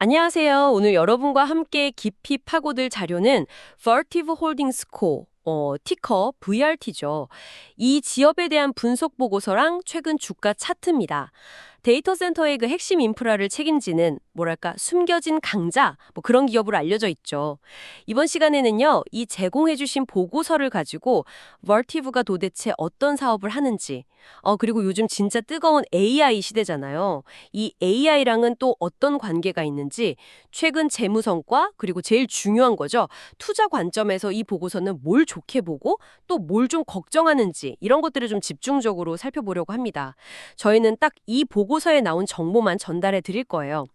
안녕하세요. 오늘 여러분과 함께 깊이 파고들 자료는 Vertiv Holdings Co. 어, 티커 VRT죠. 이 지역에 대한 분석 보고서랑 최근 주가 차트입니다. 데이터 센터의 그 핵심 인프라를 책임지는 뭐랄까 숨겨진 강자 뭐 그런 기업으로 알려져 있죠. 이번 시간에는요. 이 제공해 주신 보고서를 가지고 멀티브가 도대체 어떤 사업을 하는지 어 그리고 요즘 진짜 뜨거운 AI 시대잖아요. 이 AI랑은 또 어떤 관계가 있는지 최근 재무 성과 그리고 제일 중요한 거죠. 투자 관점에서 이 보고서는 뭘 좋게 보고 또 뭘 좀 걱정하는지 이런 것들을 좀 집중적으로 살펴보려고 합니다. 저희는 딱 이 보고 서에 나온 정보만 전달해 드릴 거예요.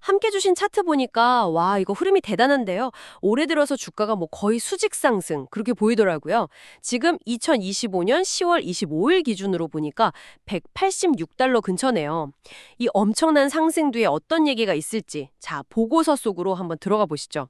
함께 주신 차트 보니까 와 이거 흐름이 대단한데요. 올해 들어서 주가가 뭐 거의 수직 상승 그렇게 보이더라고요. 지금 2025년 10월 25일 기준으로 보니까 186달러 근처네요. 이 엄청난 상승 뒤에 어떤 얘기가 있을지 자 보고서 속으로 한번 들어가 보시죠.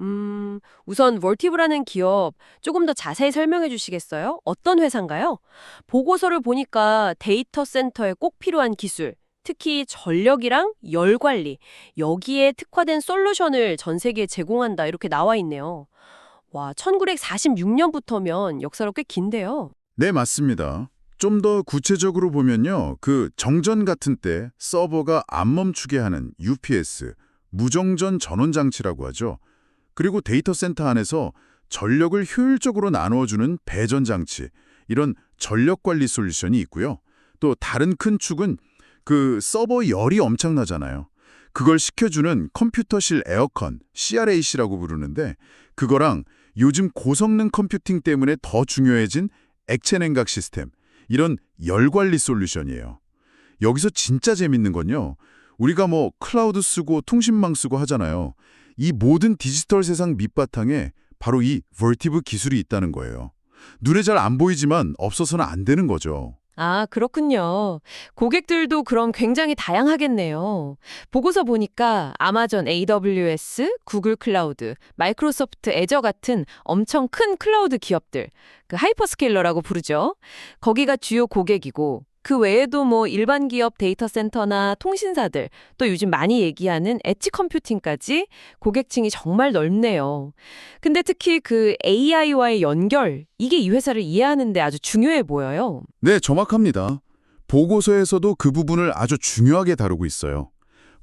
음, 우선 월티브라는 기업 조금 더 자세히 설명해 주시겠어요? 어떤 회사인가요? 보고서를 보니까 데이터 센터에 꼭 필요한 기술, 특히 전력이랑 열 관리, 여기에 특화된 솔루션을 전 세계에 제공한다 이렇게 나와 있네요. 와, 1946년부터면 역사로 꽤 긴데요. 네, 맞습니다. 좀 더 구체적으로 보면요. 그 정전 같은 때 서버가 안 멈추게 하는 UPS, 무정전 전원 장치라고 하죠. 그리고 데이터 센터 안에서 전력을 효율적으로 나누어주는 배전 장치, 이런 전력 관리 솔루션이 있고요. 또 다른 큰 축은 그 서버 열이 엄청나잖아요. 그걸 식혀주는 컴퓨터실 에어컨, CRAC라고 부르는데 그거랑 요즘 고성능 컴퓨팅 때문에 더 중요해진 액체 냉각 시스템, 이런 열 관리 솔루션이에요. 여기서 진짜 재밌는 건요. 우리가 뭐 클라우드 쓰고 통신망 쓰고 하잖아요. 이 모든 디지털 세상 밑바탕에 바로 이 벌티브 기술이 있다는 거예요. 눈에 잘 안 보이지만 없어서는 안 되는 거죠. 아, 그렇군요. 고객들도 그럼 굉장히 다양하겠네요. 보고서 보니까 아마존 AWS, 구글 클라우드, 마이크로소프트 애저 같은 엄청 큰 클라우드 기업들, 그 하이퍼스케일러라고 부르죠. 거기가 주요 고객이고, 그 외에도 뭐 일반 기업 데이터 센터나 통신사들, 또 요즘 많이 얘기하는 엣지 컴퓨팅까지 고객층이 정말 넓네요. 근데 특히 그 AI와의 연결, 이게 이 회사를 이해하는데 아주 중요해 보여요. 네, 정확합니다. 보고서에서도 그 부분을 아주 중요하게 다루고 있어요.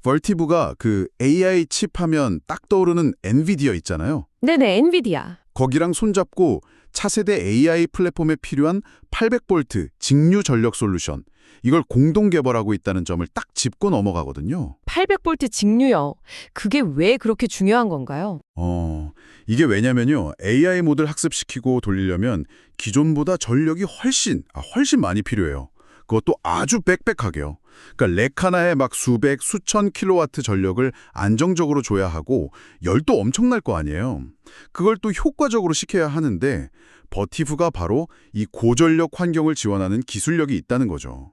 벌티브가 그 AI 칩 하면 딱 떠오르는 엔비디아 있잖아요. 네네, 엔비디아. 거기랑 손잡고 차세대 AI 플랫폼에 필요한 800V 직류 전력 솔루션, 이걸 공동 개발하고 있다는 점을 딱 짚고 넘어가거든요. 800V 직류요. 그게 왜 그렇게 중요한 건가요? 어, 이게 왜냐면요. AI 모델 학습시키고 돌리려면 기존보다 전력이 훨씬, 아, 훨씬 많이 필요해요. 그것도 아주 빽빽하게요. 그러니까 렉 하나에 막 수백, 수천 킬로와트 전력을 안정적으로 줘야 하고 열도 엄청날 거 아니에요. 그걸 또 효과적으로 시켜야 하는데 버티프가 바로 이 고전력 환경을 지원하는 기술력이 있다는 거죠.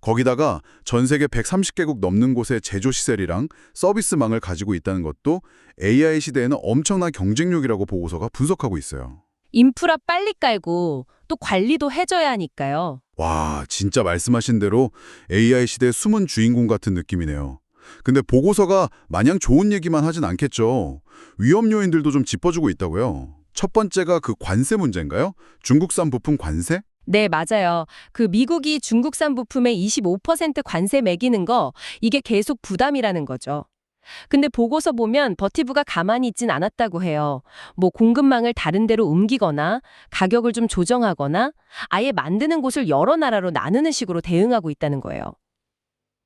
거기다가 전 세계 130개국 넘는 곳의 제조 시설이랑 서비스망을 가지고 있다는 것도 AI 시대에는 엄청난 경쟁력이라고 보고서가 분석하고 있어요. 인프라 빨리 깔고 또 관리도 해줘야 하니까요. 와, 진짜 말씀하신 대로 AI 시대의 숨은 주인공 같은 느낌이네요. 근데 보고서가 마냥 좋은 얘기만 하진 않겠죠. 위험 요인들도 좀 짚어주고 있다고요. 첫 번째가 그 관세 문제인가요? 중국산 부품 관세? 네, 맞아요. 그 미국이 중국산 부품에 25% 관세 매기는 거, 이게 계속 부담이라는 거죠. 근데 보고서 보면 버티브가 가만히 있진 않았다고 해요. 뭐 공급망을 다른 데로 옮기거나 가격을 좀 조정하거나 아예 만드는 곳을 여러 나라로 나누는 식으로 대응하고 있다는 거예요.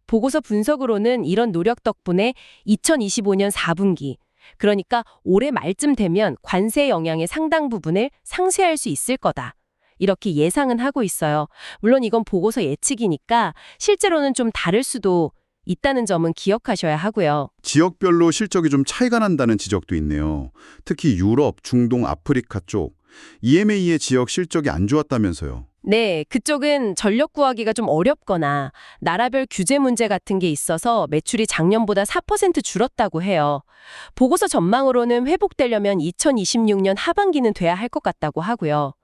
보고서 분석으로는 이런 노력 덕분에 2025년 4분기, 그러니까 올해 말쯤 되면 관세 영향의 상당 부분을 상쇄할 수 있을 거다. 이렇게 예상은 하고 있어요. 물론 이건 보고서 예측이니까 실제로는 좀 다를 수도 있다는 점은 기억하셔야 하고요. 지역별로 실적이 좀 차이가 난다는 지적도 있네요. 특히 유럽, 중동, 아프리카 쪽. EMA의 지역 실적이 안 좋았다면서요. 네, 그쪽은 전력 구하기가 좀 어렵거나 나라별 규제 문제 같은 게 있어서 매출이 작년보다 4% 줄었다고 해요. 보고서 전망으로는 회복되려면 2026년 하반기는 돼야 할 것 같다고 하고요.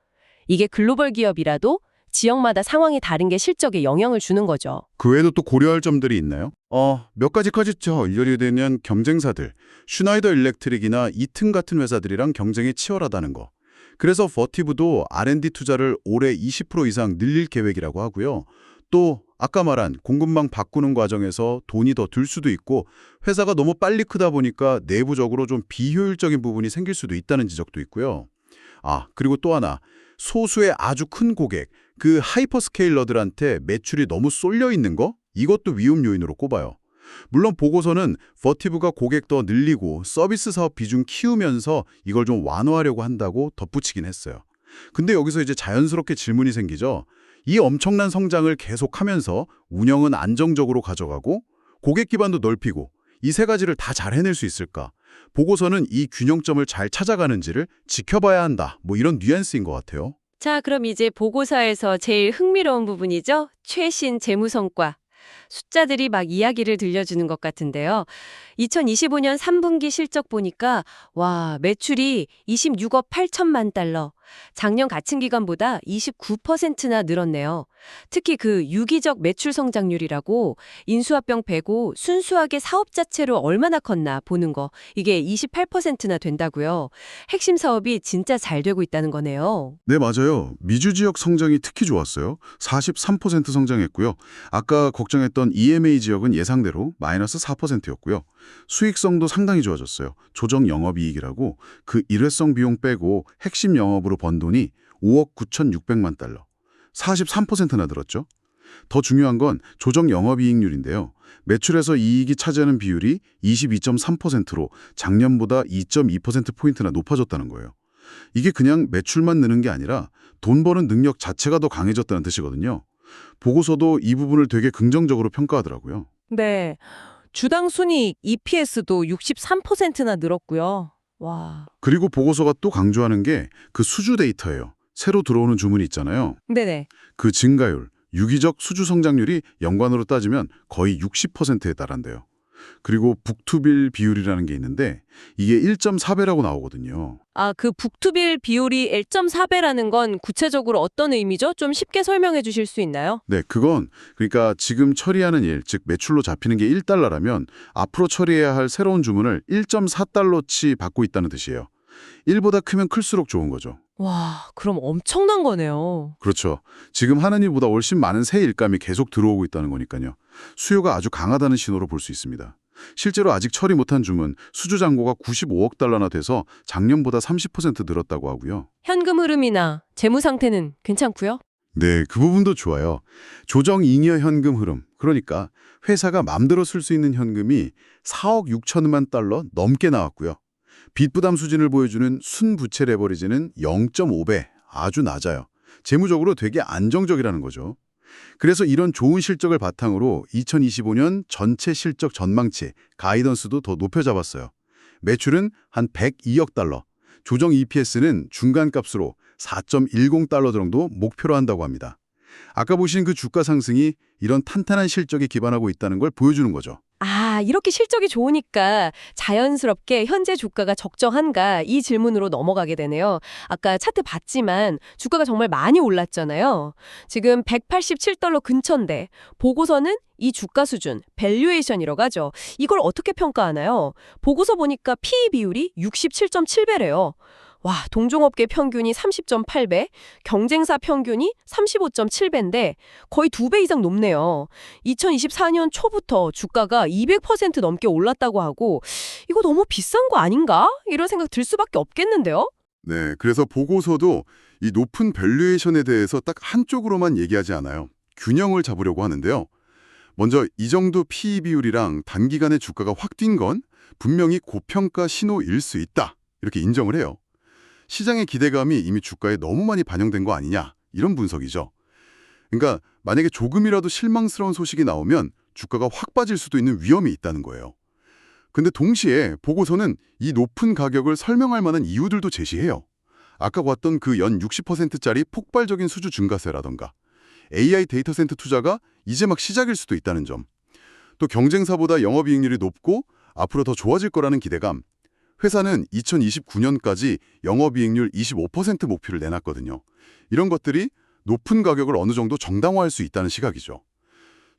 이게 글로벌 기업이라도 지역마다 상황이 다른 게 실적에 영향을 주는 거죠. 그 외에도 또 고려할 점들이 있나요? 어, 몇 가지 커졌죠. 일년이 되면 경쟁사들, 슈나이더 일렉트릭이나 이튼 같은 회사들이랑 경쟁이 치열하다는 거. 그래서 버티브도 R&D 투자를 올해 20% 이상 늘릴 계획이라고 하고요. 또 아까 말한 공급망 바꾸는 과정에서 돈이 더 들 수도 있고 회사가 너무 빨리 크다 보니까 내부적으로 좀 비효율적인 부분이 생길 수도 있다는 지적도 있고요. 아, 그리고 또 하나. 소수의 아주 큰 고객, 그 하이퍼스케일러들한테 매출이 너무 쏠려 있는 거? 이것도 위험 요인으로 꼽아요. 물론 보고서는 버티브가 고객 더 늘리고 서비스 사업 비중 키우면서 이걸 좀 완화하려고 한다고 덧붙이긴 했어요. 근데 여기서 이제 자연스럽게 질문이 생기죠. 이 엄청난 성장을 계속하면서 운영은 안정적으로 가져가고 고객 기반도 넓히고 이 세 가지를 다 잘 해낼 수 있을까? 보고서는 이 균형점을 잘 찾아가는지를 지켜봐야 한다. 뭐 이런 뉘앙스인 것 같아요. 자, 그럼 이제 보고서에서 제일 흥미로운 부분이죠. 최신 재무 성과. 숫자들이 막 이야기를 들려주는 것 같은데요. 2025년 3분기 실적 보니까 와, 매출이 26억 8천만 달러. 작년 같은 기간보다 29%나 늘었네요. 특히 그 유기적 매출 성장률이라고 인수합병 빼고 순수하게 사업 자체로 얼마나 컸나 보는 거. 이게 28%나 된다고요. 핵심 사업이 진짜 잘 되고 있다는 거네요. 네, 맞아요. 미주 지역 성장이 특히 좋았어요. 43% 성장했고요. 아까 걱정했던 EMA 지역은 예상대로 마이너스 4%였고요. 수익성도 상당히 좋아졌어요. 조정 영업이익이라고 그 일회성 비용 빼고 핵심 영업으로 번 돈이 5억 9,600만 달러. 43%나 늘었죠. 더 중요한 건 조정 영업이익률인데요. 매출에서 이익이 차지하는 비율이 22.3%로 작년보다 2.2%포인트나 높아졌다는 거예요. 이게 그냥 매출만 느는 게 아니라 돈 버는 능력 자체가 더 강해졌다는 뜻이거든요. 보고서도 이 부분을 되게 긍정적으로 평가하더라고요. 네. 주당 순이익 EPS도 63%나 늘었고요. 와. 그리고 보고서가 또 강조하는 게 그 수주 데이터예요. 새로 들어오는 주문이 있잖아요. 네네. 그 증가율, 유기적 수주 성장률이 연관으로 따지면 거의 60%에 달한대요. 그리고 북투빌 비율이라는 게 있는데 이게 1.4배라고 나오거든요. 아, 그 북투빌 비율이 1.4배라는 건 구체적으로 어떤 의미죠? 좀 쉽게 설명해 주실 수 있나요? 네, 그건 그러니까 지금 처리하는 일, 즉 매출로 잡히는 게 1달러라면 앞으로 처리해야 할 새로운 주문을 1.4달러치 받고 있다는 뜻이에요. 1보다 크면 클수록 좋은 거죠. 와, 그럼 엄청난 거네요. 그렇죠. 지금 하는 일보다 훨씬 많은 새 일감이 계속 들어오고 있다는 거니까요. 수요가 아주 강하다는 신호로 볼 수 있습니다. 실제로 아직 처리 못한 주문 수주 잔고가 95억 달러나 돼서 작년보다 30% 늘었다고 하고요. 현금 흐름이나 재무 상태는 괜찮고요. 네, 그 부분도 좋아요. 조정 잉여 현금 흐름. 그러니까 회사가 맘대로 쓸 수 있는 현금이 4억 6천만 달러 넘게 나왔고요. 빚 부담 수준을 보여주는 순부채 레버리지는 0.5배, 아주 낮아요. 재무적으로 되게 안정적이라는 거죠. 그래서 이런 좋은 실적을 바탕으로 2025년 전체 실적 전망치, 가이던스도 더 높여 잡았어요. 매출은 한 102억 달러, 조정 EPS는 중간값으로 4.10달러 정도 목표로 한다고 합니다. 아까 보신 그 주가 상승이 이런 탄탄한 실적에 기반하고 있다는 걸 보여주는 거죠. 아, 이렇게 실적이 좋으니까 자연스럽게 현재 주가가 적정한가 이 질문으로 넘어가게 되네요. 아까 차트 봤지만 주가가 정말 많이 올랐잖아요. 지금 187달러 근처인데 보고서는 이 주가 수준, 밸류에이션이라고 하죠. 이걸 어떻게 평가하나요? 보고서 보니까 PE 비율이 67.7배래요. 와, 동종업계 평균이 30.8배, 경쟁사 평균이 35.7배인데 거의 두 배 이상 높네요. 2024년 초부터 주가가 200% 넘게 올랐다고 하고 이거 너무 비싼 거 아닌가? 이런 생각 들 수밖에 없겠는데요? 네, 그래서 보고서도 이 높은 밸류에이션에 대해서 딱 한쪽으로만 얘기하지 않아요. 균형을 잡으려고 하는데요. 먼저 이 정도 PE 비율이랑 단기간에 주가가 확 뛴 건 분명히 고평가 신호일 수 있다. 이렇게 인정을 해요. 시장의 기대감이 이미 주가에 너무 많이 반영된 거 아니냐 이런 분석이죠. 그러니까 만약에 조금이라도 실망스러운 소식이 나오면 주가가 확 빠질 수도 있는 위험이 있다는 거예요. 근데 동시에 보고서는 이 높은 가격을 설명할 만한 이유들도 제시해요. 아까 봤던 그 연 60%짜리 폭발적인 수주 증가세라던가 AI 데이터 센터 투자가 이제 막 시작일 수도 있다는 점. 또 경쟁사보다 영업이익률이 높고 앞으로 더 좋아질 거라는 기대감. 회사는 2029년까지 영업이익률 25% 목표를 내놨거든요. 이런 것들이 높은 가격을 어느 정도 정당화할 수 있다는 시각이죠.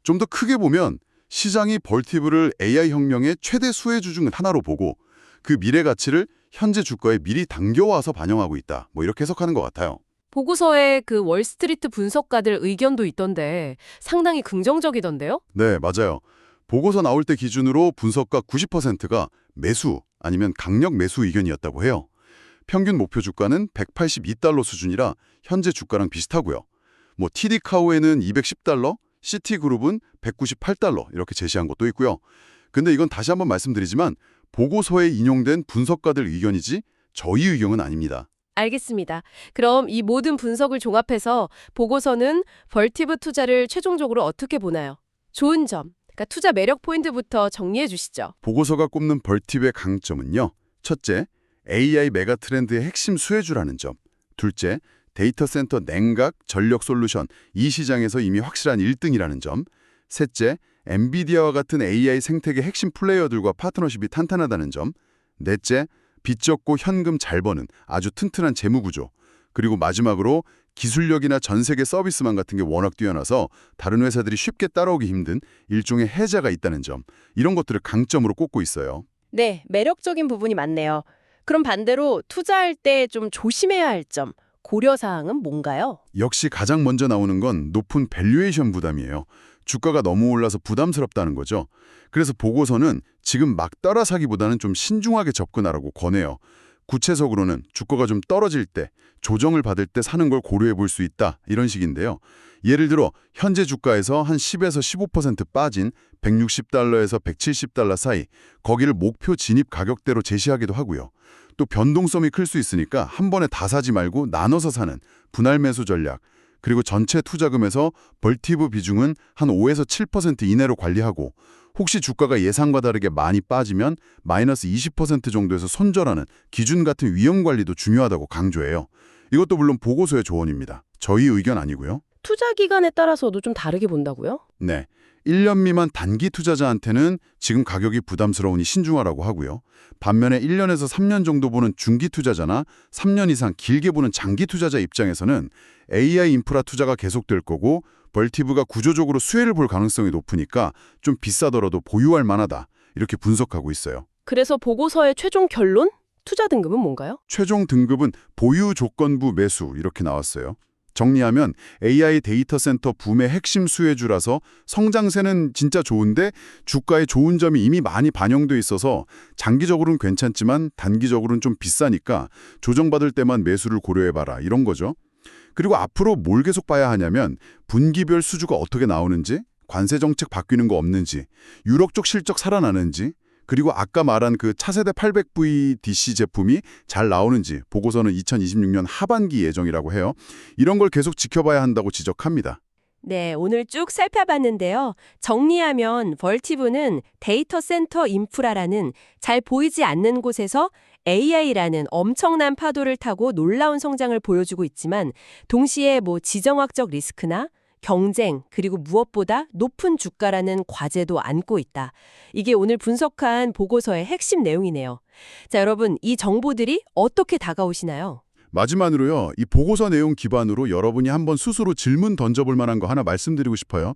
좀 더 크게 보면 시장이 벌티브를 AI 혁명의 최대 수혜주 중 하나로 보고 그 미래 가치를 현재 주가에 미리 당겨와서 반영하고 있다. 뭐 이렇게 해석하는 것 같아요. 보고서에 그 월스트리트 분석가들 의견도 있던데 상당히 긍정적이던데요? 네, 맞아요. 보고서 나올 때 기준으로 분석가 90%가 매수 아니면 강력 매수 의견이었다고 해요. 평균 목표 주가는 182달러 수준이라 현재 주가랑 비슷하고요. 뭐 TD카우에는 210달러, 시티그룹은 198달러 이렇게 제시한 것도 있고요. 근데 이건 다시 한번 말씀드리지만 보고서에 인용된 분석가들 의견이지 저희 의견은 아닙니다. 알겠습니다. 그럼 이 모든 분석을 종합해서 보고서는 벌티브 투자를 최종적으로 어떻게 보나요? 좋은 점, 그러니까 투자 매력 포인트부터 정리해 주시죠. 보고서가 꼽는 벌팁의 강점은요. 첫째, AI 메가 트렌드의 핵심 수혜주라는 점. 둘째, 데이터 센터 냉각, 전력 솔루션 이 시장에서 이미 확실한 1등이라는 점. 셋째, 엔비디아와 같은 AI 생태계 핵심 플레이어들과 파트너십이 탄탄하다는 점. 넷째, 빚 적고 현금 잘 버는 아주 튼튼한 재무 구조. 그리고 마지막으로 기술력이나 전 세계 서비스만 같은 게 워낙 뛰어나서 다른 회사들이 쉽게 따라오기 힘든 일종의 해자가 있다는 점. 이런 것들을 강점으로 꼽고 있어요. 네, 매력적인 부분이 많네요. 그럼 반대로 투자할 때 좀 조심해야 할 점, 고려 사항은 뭔가요? 역시 가장 먼저 나오는 건 높은 밸류에이션 부담이에요. 주가가 너무 올라서 부담스럽다는 거죠. 그래서 보고서는 지금 막 따라 사기보다는 좀 신중하게 접근하라고 권해요. 구체적으로는 주가가 좀 떨어질 때, 조정을 받을 때 사는 걸 고려해 볼 수 있다 이런 식인데요. 예를 들어 현재 주가에서 한 10에서 15% 빠진 160달러에서 170달러 사이 거기를 목표 진입 가격대로 제시하기도 하고요. 또 변동성이 클 수 있으니까 한 번에 다 사지 말고 나눠서 사는 분할 매수 전략 그리고 전체 투자금에서 벌티브 비중은 한 5에서 7% 이내로 관리하고 혹시 주가가 예상과 다르게 많이 빠지면 마이너스 20% 정도에서 손절하는 기준 같은 위험 관리도 중요하다고 강조해요. 이것도 물론 보고서의 조언입니다. 저희 의견 아니고요. 투자 기간에 따라서도 좀 다르게 본다고요? 네. 1년 미만 단기 투자자한테는 지금 가격이 부담스러우니 신중하라고 하고요. 반면에 1년에서 3년 정도 보는 중기 투자자나 3년 이상 길게 보는 장기 투자자 입장에서는 AI 인프라 투자가 계속될 거고 벌티브가 구조적으로 수혜를 볼 가능성이 높으니까 좀 비싸더라도 보유할 만하다. 이렇게 분석하고 있어요. 그래서 보고서의 최종 결론? 투자 등급은 뭔가요? 최종 등급은 보유 조건부 매수 이렇게 나왔어요. 정리하면 AI 데이터 센터 붐의 핵심 수혜주라서 성장세는 진짜 좋은데 주가에 좋은 점이 이미 많이 반영돼 있어서 장기적으로는 괜찮지만 단기적으로는 좀 비싸니까 조정받을 때만 매수를 고려해봐라 이런 거죠. 그리고 앞으로 뭘 계속 봐야 하냐면 분기별 수주가 어떻게 나오는지 관세 정책 바뀌는 거 없는지 유럽 쪽 실적 살아나는지 그리고 아까 말한 그 차세대 800V DC 제품이 잘 나오는지 보고서는 2026년 하반기 예정이라고 해요. 이런 걸 계속 지켜봐야 한다고 지적합니다. 네, 오늘 쭉 살펴봤는데요. 정리하면 벌티브는 데이터 센터 인프라라는 잘 보이지 않는 곳에서 AI라는 엄청난 파도를 타고 놀라운 성장을 보여주고 있지만 동시에 뭐 지정학적 리스크나 경쟁 그리고 무엇보다 높은 주가라는 과제도 안고 있다. 이게 오늘 분석한 보고서의 핵심 내용이네요. 자, 여러분 이 정보들이 어떻게 다가오시나요? 마지막으로요. 이 보고서 내용 기반으로 여러분이 한번 스스로 질문 던져볼 만한 거 하나 말씀드리고 싶어요.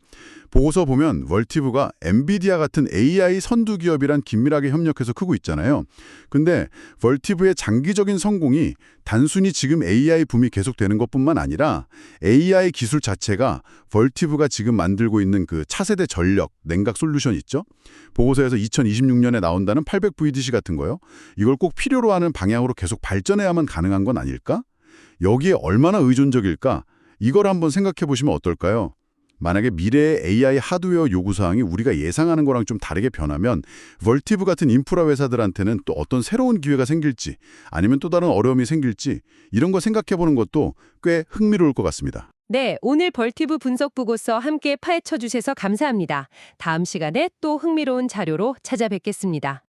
보고서 보면 월티브가 엔비디아 같은 AI 선두 기업이란 긴밀하게 협력해서 크고 있잖아요. 근데 월티브의 장기적인 성공이 단순히 지금 AI 붐이 계속되는 것뿐만 아니라 AI 기술 자체가 월티브가 지금 만들고 있는 그 차세대 전력, 냉각 솔루션 있죠? 보고서에서 2026년에 나온다는 800VDC 같은 거요. 이걸 꼭 필요로 하는 방향으로 계속 발전해야만 가능한 건 아닐까? 여기에 얼마나 의존적일까? 이걸 한번 생각해 보시면 어떨까요? 만약에 미래의 AI 하드웨어 요구사항이 우리가 예상하는 거랑 좀 다르게 변하면 월티브 같은 인프라 회사들한테는 또 어떤 새로운 기회가 생길지 아니면 또 다른 어려움이 생길지 이런 거 생각해 보는 것도 꽤 흥미로울 것 같습니다. 네, 오늘 벌티브 분석 보고서 함께 파헤쳐 주셔서 감사합니다. 다음 시간에 또 흥미로운 자료로 찾아뵙겠습니다.